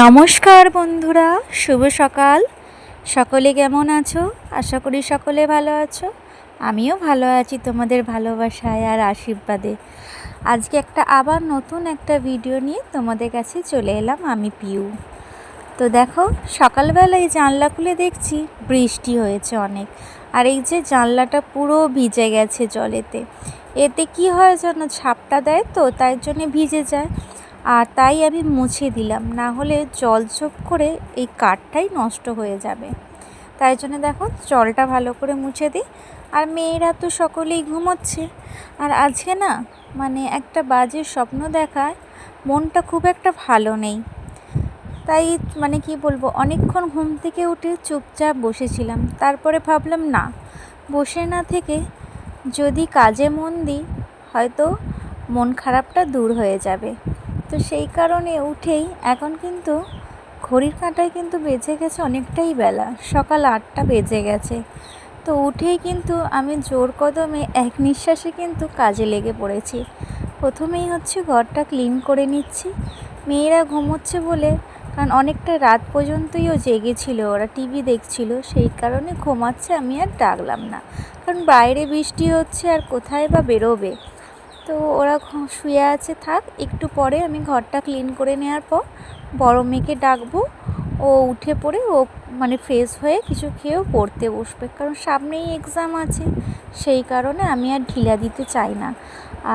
নমস্কার বন্ধুরা, শুভ সকাল। সকলে কেমন আছো? আশা করি সকলে ভালো আছো। আমিও ভালো আছি তোমাদের ভালোবাসায় আর আশীর্বাদে। আজকে একটা আবার নতুন একটা ভিডিও নিয়ে তোমাদের কাছে চলে এলাম আমি পিউ। তো দেখো, সকালবেলায় জানলা খুলে দেখছি বৃষ্টি হয়েছে অনেক। আর এই যে জানলাটা পুরো ভিজে গেছে জলেতে। এতে কি হয় যেন, ছাপটা দেয় তো, তাই জন্যে ভিজে যায়। আর তাই আমি মুছে দিলাম। না হলে জল চোপ করে এই কাঠটাই নষ্ট হয়ে যাবে। তাই জন্য দেখো জলটা ভালো করে মুছে দিই। আর মেয়েরা তো সকলেই ঘুমোচ্ছে। আর আজকে না মানে একটা বাজে স্বপ্ন দেখায়, মনটা খুব একটা ভালো নেই। তাই মানে কি বলব, অনেকক্ষণ ঘুম থেকে উঠে চুপচাপ বসেছিলাম। তারপরে ভাবলাম না, বসে না থেকে যদি কাজে মন দিই, হয়তো মন খারাপটা দূর হয়ে যাবে। তো সেই কারণে উঠেই এখন কিন্তু ঘড়ির কাঁটায় কিন্তু বেজে গেছে অনেকটাই বেলা। সকাল আটটা বেজে গেছে। তো উঠেই কিন্তু আমি জোর কদমে এক নিঃশ্বাসে কিন্তু কাজে লেগে পড়েছি। প্রথমেই হচ্ছে ঘরটা ক্লিন করে নিচ্ছি। মেয়েরা ঘুমোচ্ছে বলে, কারণ অনেকটা রাত পর্যন্তইও জেগেছিল, ওরা টিভি দেখছিল। সেই কারণে ঘুমাচ্ছে আমি আর ডাকলাম না। কারণ বাইরে বৃষ্টি হচ্ছে আর কোথায় বা বেরোবে? তো ওরা শুয়ে আছে, থাক। একটু পরে আমি ঘরটা ক্লিন করে নেওয়ার পর বড় মেয়েকে ডাকবো। ও উঠে পড়ে, ও মানে ফ্রেশ হয়ে কিছু খেয়েও পড়তে বসবে। কারণ সামনেই এক্সাম আছে, সেই কারণে আমি আর ঢিলা দিতে চাই না।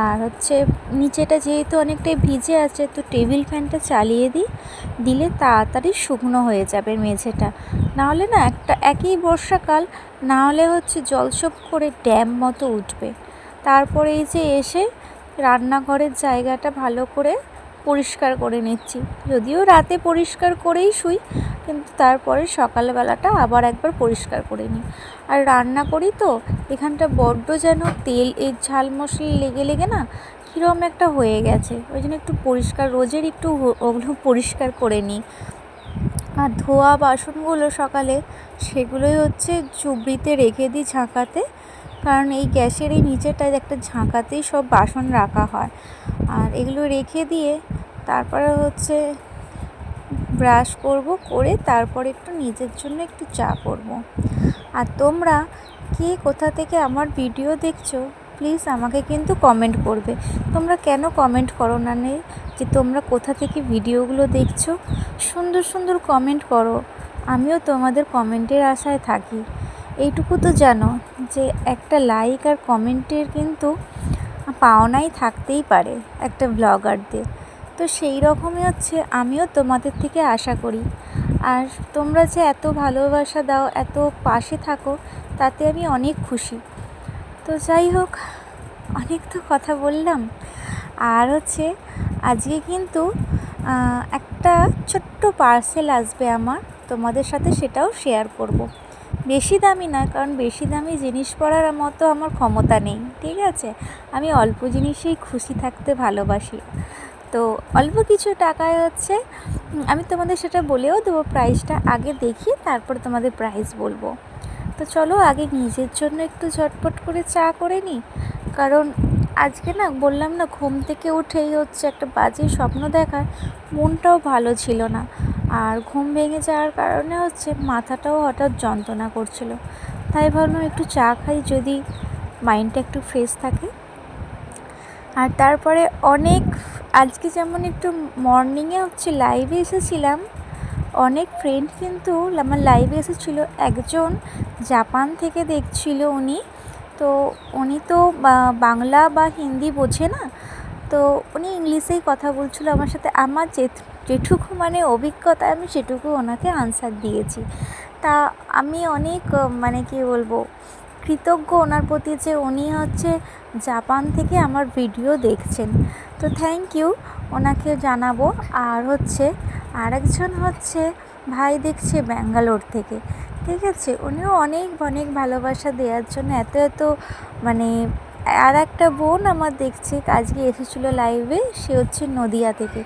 আর হচ্ছে নিচেটা যেহেতু অনেকটাই ভিজে আছে, তো টেবিল ফ্যানটা চালিয়ে দিই। দিলে তাড়াতাড়ি শুকনো হয়ে যাবে মেঝেটা। নাহলে না একটা একই বর্ষাকাল, নাহলে হচ্ছে জলসপ করে ড্যাম মতো উঠবে। তারপরে এই যে এসে রান্নাঘরের জায়গাটা ভালো করে পরিষ্কার করে নিচ্ছি। যদিও রাতে পরিষ্কার করেই শুই, কিন্তু তারপরে সকালবেলাটা আবার একবার পরিষ্কার করে নিই। আর রান্না করি তো, এখানটা বড্ড যেন তেল, এই ঝাল মশলা লেগে লেগে না কীরকম একটা হয়ে গেছে। ওই জন্য একটু পরিষ্কার, রোজের একটু ওগুলো পরিষ্কার করে নিই। আর ধোয়া বাসনগুলো সকালে, সেগুলোই হচ্ছে চুবড়িতে রেখে দিই ঝাঁকাতে। কারণ এই গ্যাসের এই নিচেটায় একটা ঝাঁকাতেই সব বাসন রাখা হয়। আর এগুলো রেখে দিয়ে তারপরে হচ্ছে ব্রাশ করব, করে তারপরে একটু নিজের জন্য একটু চা করব। আর তোমরা কে কোথা থেকে আমার ভিডিও দেখছ, প্লিজ আমাকে কিন্তু কমেন্ট করবে। তোমরা কেন কমেন্ট করো না নেই যে তোমরা কোথা থেকে ভিডিওগুলো দেখছ? সুন্দর সুন্দর কমেন্ট করো। আমিও তোমাদের কমেন্টের আশায় থাকি। এইটুকু তো জানো যে একটা লাইক আর কমেন্টের কিন্তু পাওনাই থাকতেই পারে একটা ব্লগারদের তো সেই রকমই হচ্ছে আমিও তোমাদের থেকে আশা করি। আর তোমরা যে এত ভালোবাসা দাও, এত পাশে থাকো, তাতে আমি অনেক খুশি। তো যাই হোক, অনেক তো কথা বললাম। আর হচ্ছে আজকে কিন্তু একটা ছোট্ট পার্সেল আসবে আমার, তোমাদের সাথে সেটাও শেয়ার করব। বেশি দামি না, কারণ বেশি দামি জিনিস পরার মতো আমার ক্ষমতা নেই, ঠিক আছে? আমি অল্প জিনিসেই খুশি থাকতে ভালোবাসি। তো অল্প কিছু টাকায় হচ্ছে আমি তোমাদের সেটা বলেও দেবো প্রাইসটা আগে দেখি, তারপর তোমাদের প্রাইস বলব। তো চলো আগে নিজের জন্য একটু ঝটপট করে চা করে নিই, কারণ আজকে না বললাম না, ঘুম থেকে উঠেই হচ্ছে একটা বাজে স্বপ্ন দেখায় মনটাও ভালো ছিল না। আর ঘুম ভেঙে যাওয়ার কারণে হচ্ছে মাথাটাও হঠাৎ যন্ত্রণা করছিল। তাই ভাবলাম একটু চা খাই যদি মাইন্ডটা একটু ফ্রেশ থাকে। আর তারপরে অনেক আজকে যেমন একটু মর্নিংয়ে হচ্ছে লাইভে এসেছিলাম, অনেক ফ্রেন্ড কিন্তু আমার লাইভে এসেছিল। একজন জাপান থেকে দেখছিল উনি। তো উনি তো বাংলা বা হিন্দি বোঝে না। তো উনি ইংলিশেই কথা বলছিলো আমার সাথে। আমার যে যেটুকু মানে অভিজ্ঞতা আমি সেটুকু ওনাকে আনসার দিয়েছি। তা আমি অনেক মানে কী বলব, কৃতজ্ঞ ওনার প্রতি যে উনি হচ্ছে জাপান থেকে আমার ভিডিও দেখছেন। তো থ্যাংক ইউ ওনাকে জানাব। আর হচ্ছে আরেকজন হচ্ছে ভাই দেখছে ব্যাঙ্গালোর থেকে। ঠিক আছে, উনিও অনেক অনেক ভালোবাসা দেওয়ার জন্য এত এত মানে আর একটা বোন আমার দেখছে, আজকে এসেছিল লাইভে সে হচ্ছে নদিয়া থেকে।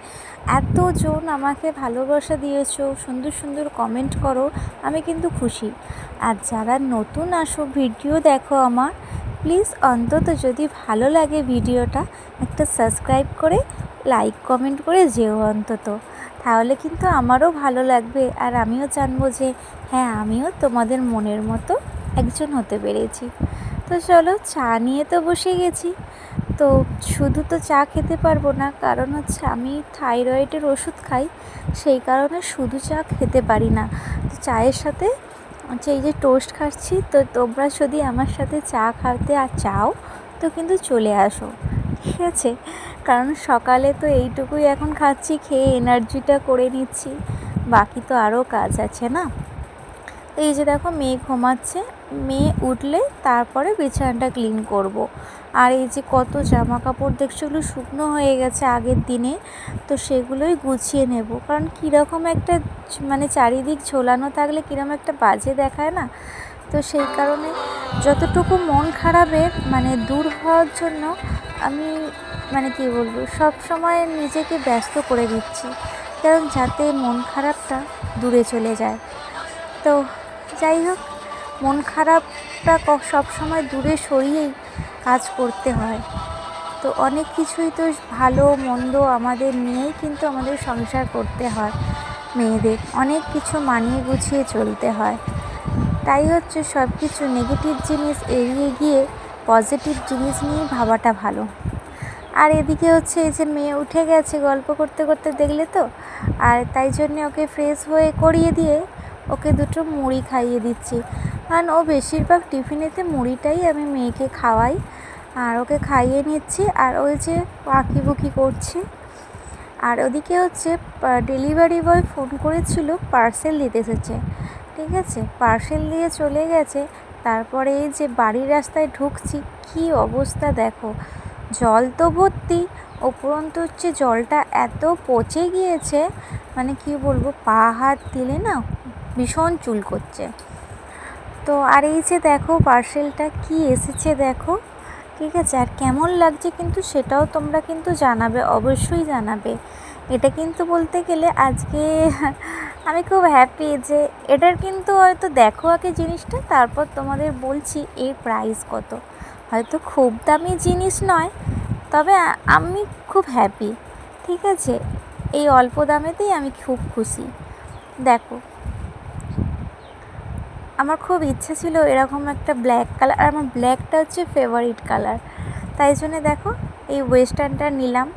এতজন আমাকে ভালোবাসা দিয়েছ, সুন্দর সুন্দর কমেন্ট করো, আমি কিন্তু খুশি। আর যারা নতুন আসো, ভিডিও দেখো আমার প্লিজ অন্তত যদি ভালো লাগে ভিডিওটা, একটা সাবস্ক্রাইব করে লাইক কমেন্ট করে যেও অন্তত। তাহলে কিন্তু আমারও ভালো লাগবে, আর আমিও জানব যে হ্যাঁ আমিও তোমাদের মনের মতো একজন হতে পেরেছি। তো চলো, চা নিয়ে তো বসে গেছি। তো শুধু তো চা খেতে পারব না, কারণ হচ্ছে আমি থাইরয়েডের ওষুধ খাই, সেই কারণে শুধু চা খেতে পারি না। তো চায়ের সাথে হচ্ছে এই যে টোস্ট খাচ্ছি, তো তোমরা যদি আমার সাথে চা খাতে আর চাও, তো কিন্তু চলে আসো। ঠিক আছে? কারণ সকালে তো এইটুকুই এখন খাচ্ছি, খেয়ে এনার্জিটা করে নিচ্ছি। বাকি তো আরও কাজ আছে না? এই যে দেখো, মেয়ে ঘুমাচ্ছে। মেয়ে উঠলে তারপরে বিছানাটা ক্লিন করব। আর এই যে কত জামা কাপড় দেখছ ওগুলো শুকনো হয়ে গেছে আগের দিনে, তো সেগুলোই গুছিয়ে নেব। কারণ কীরকম একটা মানে চারিদিক ঝোলানো থাকলে কীরকম একটা বাজে দেখায় না? তো সেই কারণে যতটুকু মন খারাপের মানে দূর হওয়ার জন্য আমি মানে কী বলব, সব সময় নিজেকে ব্যস্ত করে দিচ্ছি কারণ যাতে মন খারাপটা দূরে চলে যায়। তো যাই হোক, মন খারাপটা সব সময় দূরে সরিয়েই কাজ করতে হয়। তো অনেক কিছুই তো ভালো, মন্দ আমাদের নিয়েই কিন্তু আমাদের সংসার করতে হয় মেয়েদের। অনেক কিছু মানিয়ে গুছিয়ে চলতে হয়। তাই হচ্ছে সব কিছু নেগেটিভ জিনিস এড়িয়ে গিয়ে পজিটিভ জিনিস নিয়ে ভাবাটা ভালো। আর এদিকে হচ্ছে এই যে মেয়ে উঠে গেছে গল্প করতে করতে দেখলে তো? আর তাই জন্যে ওকে ফ্রেশ হয়ে করিয়ে দিয়ে ওকে দুটো মুড়ি খাইয়ে দিচ্ছি। কারণ ও বেশিরভাগ টিফিনেতে মুড়িটাই আমি মেয়েকে খাওয়াই। আর ওকে খাইয়ে নিচ্ছি। আর ওই যে বুকি করছে। আর ওদিকে হচ্ছে ডেলিভারি বয় ফোন করেছিল পার্সেল দিতে এসেছে। ঠিক আছে? পার্সেল দিয়ে চলে গেছে। তারপরে এই যে বাড়ির রাস্তায় ঢুকছি, কি অবস্থা দেখো? জল তো ভর্তি। উপরন্তু হচ্ছে জলটা এত পচে গিয়েছে। মানে কি বলব, পা হাত দিলে না ভীষণ চুল করছে। তো আর এই যে দেখো পার্সেলটা কি এসেছে দেখো। ঠিক আছে, আর কেমন লাগছে কিন্তু সেটাও তোমরা কিন্তু জানাবে, অবশ্যই জানাবে। এটা কিন্তু বলতে গেলে আজকে আমি খুব হ্যাপি যে এটার কিন্তু হয়তো দেখো আগে জিনিসটা, তারপর তোমাদের বলছি এর প্রাইস কত। হয়তো খুব দামি জিনিস নয়, তবে আমি খুব হ্যাপি ঠিক আছে, এই অল্প দামেতেই আমি খুব খুশি। দেখো আমার খুব ইচ্ছে ছিল এরকম একটা ব্ল্যাক কালার আর আমার ব্ল্যাকটা হচ্ছে ফেভারিট কালার তাই জন্যে দেখো, এই ওয়েস্টার্নটা নিলাম।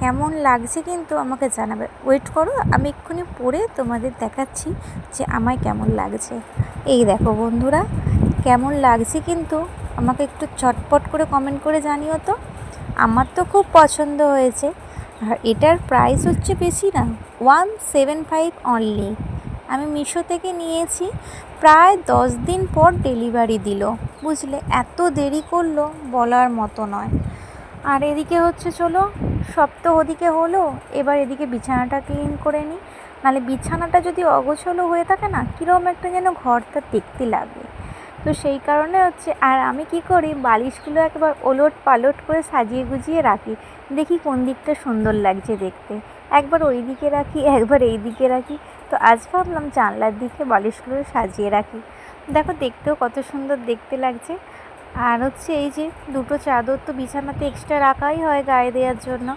কেমন লাগছে কিন্তু আমাকে জানাবে। ওয়েট করো, আমি এক্ষুনি পরে তোমাদের দেখাচ্ছি যে আমায় কেমন লাগছে। এই দেখো বন্ধুরা, কেমন লাগছে কিন্তু আমাকে একটু চটপট করে কমেন্ট করে জানিও তো। আমার তো খুব পছন্দ হয়েছে। আর এটার প্রাইস হচ্ছে বেশি না ওয়ান সেভেন ফাইভ অনলি আমি মিশো থেকে নিয়েছি। প্রায় দশ দিন পর ডেলিভারি দিল। বুঝলে, এত দেরি করল বলার মতো নয়। আর এদিকে হচ্ছে চলো সব তো ওদিকে হলো, এবার এদিকে বিছানাটা ক্লিন করে নিই। নাহলে বিছানাটা যদি অগোছলো হয়ে থাকে না কীরকম একটা যেন ঘরটা দেখতে লাগে। তো সেই কারণে হচ্ছে, আর আমি কি করি, বালিশগুলো একবার ওলট পালট করে সাজিয়ে গুজিয়ে রাখি। দেখি কোন দিকটা সুন্দর লাগছে দেখতে। একবার ওই দিকে রাখি, একবার এই দিকে রাখি। তো আজ ভাবলাম জানলার দিকে বালিশগুলো সাজিয়ে রাখি। দেখো দেখতেও কত সুন্দর দেখতে লাগছে। আর হচ্ছে এই যে দুটো চাদর তো বিছানাতে এক্সট্রা রাখাই হয় গায়ে দেওয়ার জন্য।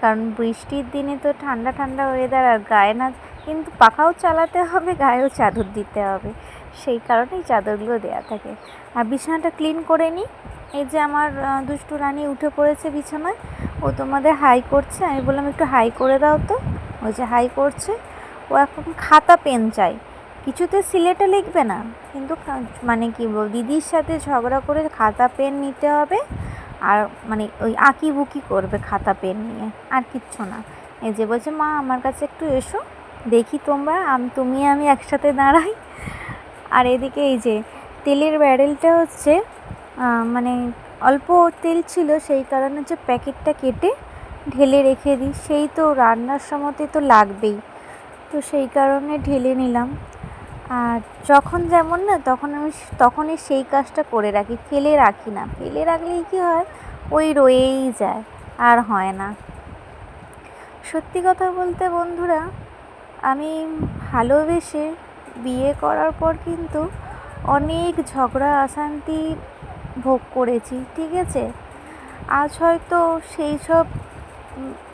কারণ বৃষ্টির দিনে তো ঠান্ডা ঠান্ডা ওয়েদার আর গায়ে না, কিন্তু পাখাও চালাতে হবে, গায়েও চাদর দিতে হবে। সেই কারণেই চাদরগুলো দেওয়া থাকে। আর বিছানাটা ক্লিন করে নিই। এই যে আমার দুষ্টু রানী উঠে পড়েছে বিছানায়। ও তোমাদের হাই করছে। আমি বললাম, একটু হাই করে দাও তো। ওই যে হাই করছে। ও এখন খাতা, পেন চাই। কিছুতে সিলেটে লিখবে না। কিন্তু মানে কি বল, দিদির সাথে ঝগড়া করে খাতা, পেন নিতে হবে। আর মানে ওই আঁকি বুকি করবে খাতা, পেন নিয়ে। আর কিচ্ছু না। এই যে বলছে, মা, আমার কাছে একটু এসো। দেখি তোমরা, আমি, তুমি, আমি একসাথে দাঁড়াই। আর এদিকে এই যে তেলের ব্যারেলটা হচ্ছে মানে অল্প তেল ছিল, সেই কারণে হচ্ছে প্যাকেটটা কেটে ঢেলে রেখে দিই, সেই তো রান্নার সময়তে তো লাগবেই। তো সেই কারণে ঢেলে নিলাম। আর যখন যেমন না, তখন আমি তখনই সেই কাজটা করে রাখি, ফেলে রাখি না। ফেলে রাখলেই কী হয়? ওই রয়েই যায়, আর হয় না। সত্যি কথা বলতে বন্ধুরা, আমি ভালোবেসে বিয়ে করার পর কিন্তু অনেক ঝগড়া, অশান্তি ভোগ করেছি, ঠিক আছে? আজ হয়তো সেই সব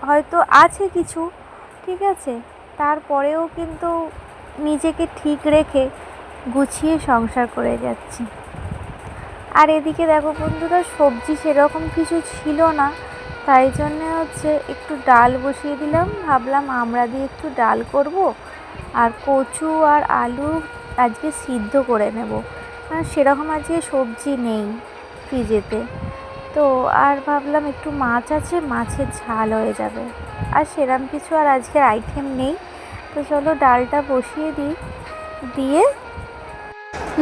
হয়তো আছে কিছু, ঠিক আছে? তারপরেও কিন্তু নিজেকে ঠিক রেখে গুছিয়ে সংসার করে যাচ্ছি। আর এদিকে দেখো বন্ধুরা, সবজি সেরকম কিছু ছিল না, তাই জন্যে হচ্ছে একটু ডাল বসিয়ে দিলাম। ভাবলাম আমরা দিয়ে একটু ডাল করব আর কচু আর আলু আজকে সিদ্ধ করে নেব। সেরকম আজকে সবজি নেই ফ্রিজেতে। তো আর ভাবলাম একটু মাছ আছে, মাছের ঝাল হয়ে যাবে। আর সেরকম কিছু আর আজকের আইটেম নেই। তো চলো ডালটা বসিয়ে দিই। দিয়ে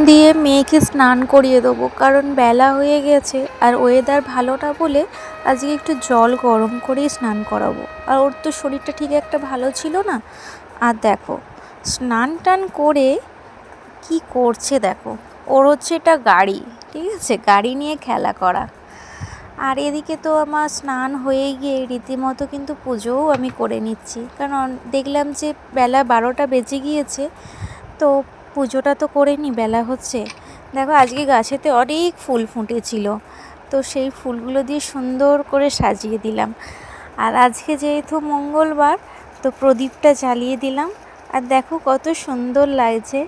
দিয়ে মেয়েকে স্নান করিয়ে দেবো, কারণ বেলা হয়ে গেছে আর ওয়েদার ভালো না বলে আজকে একটু জল গরম করেই স্নান করাবো। আর ওর তো শরীরটা ঠিক একটা ভালো ছিল না। আর দেখো, স্নান টান করে কি করছে দেখো, ওর হচ্ছে এটা গাড়ি, ঠিক আছে? গাড়ি নিয়ে খেলা করা। আর এদিকে তো আমার স্নান হয়ে গিয়ে রীতিমতো কিন্তু পুজোও আমি করে নিচ্ছি। কারণ দেখলাম যে বেলা বারোটা বেজে গিয়েছে, তো পুজোটা তো করে নি, বেলা হচ্ছে। দেখো, আজকে গাছেতে অনেক ফুল ফুটেছিল, তো সেই ফুলগুলো দিয়ে সুন্দর করে সাজিয়ে দিলাম। আর আজকে যেহেতু মঙ্গলবার, তো প্রদীপটা জ্বালিয়ে দিলাম। আর দেখো, কত সুন্দর লাগছে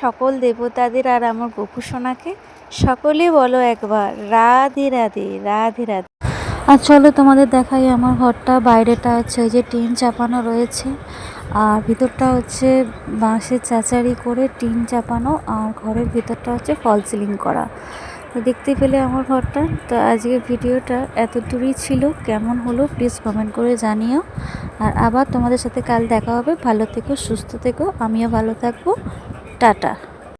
সকল দেবতাদের আর আমার গোপু সোনাকে সকলে বলো একবার, রাধে রাধে রাধে রাধে। আর চলো তোমাদের দেখাই, আমার ঘরটা, বাইরেটা হচ্ছে ওই যে টিন চাপানো রয়েছে। আর ভিতরটা হচ্ছে বাঁশের চাচারি করে টিন চাপানো, আর ঘরের ভিতরটা হচ্ছে ফল সিলিং করা। তো দেখতে পেলে আমার ঘরটা। তো আজকের ভিডিওটা এতদূরই ছিল। কেমন হলো প্লিজ কমেন্ট করে জানিও। আর আবার তোমাদের সাথে কাল দেখা হবে। ভালো থেকো, সুস্থ থেকো। আমিও ভালো থাকব। টাটা।